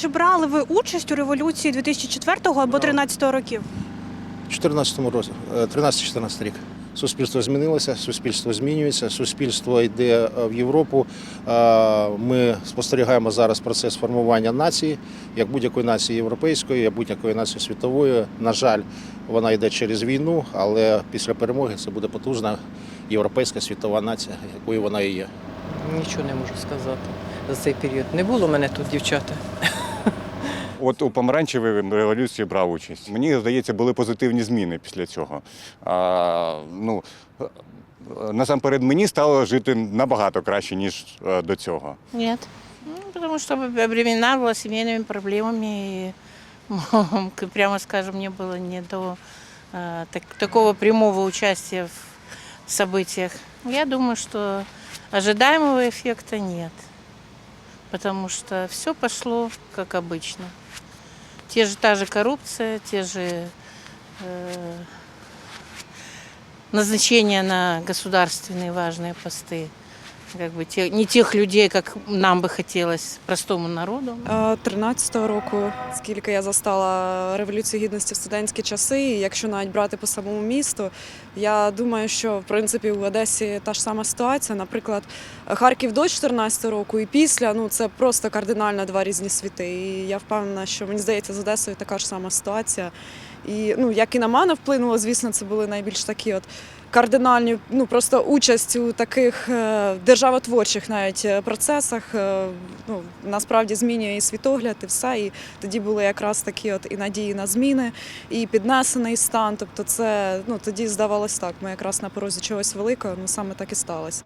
Чи брали ви участь у революції 2004 або 2013 років? У 14 році, е, 13-14 рік. Суспільство змінилося, суспільство змінюється, суспільство йде е, в Європу. Е, Ми спостерігаємо зараз процес формування нації, як будь-якої нації європейської, як будь-якої нації світової. На жаль, вона йде через війну, але після перемоги це буде потужна європейська світова нація, якою вона і є. Нічого не можу сказати за цей період. Не було мене тут дівчата. От у помаранчевій революції брав участь. Мені здається, були позитивні зміни після цього. А, ну, е, насамперед мені стало жити набагато краще, ніж е, до цього. Нет. Ну, потому что времена была семейными проблемами. И, прямо скажем, не было не до э, так- такого прямого участия в событиях. Я думаю, что ожидаемого эффекта нет. Потому что все пошло как обычно. Те же, та же коррупция, те же э, назначения на государственные важные посты как бы те, не тех людей, как нам бы хотелось простому народу. 13-го року, скільки я застала революцію гідності в студентські часи, і якщо навіть брати по самому місту, я думаю, що в принципі у Одесі та ж сама ситуація. Наприклад, Харків до 14-го року і після ну це просто кардинально два різні світи. І я впевнена, що мені здається, з Одесою така ж сама ситуація. І ну як і на мене вплинуло, звісно, це були найбільш такі от. Кардинальні, ну просто участь у таких е, державотворчих навіть е, процесах е, ну насправді змінює і світогляд, і все. І тоді були якраз такі от і надії на зміни, і піднесений стан. Тобто, це ну тоді здавалось так. Ми якраз на порозі чогось великого, ну саме так і сталося.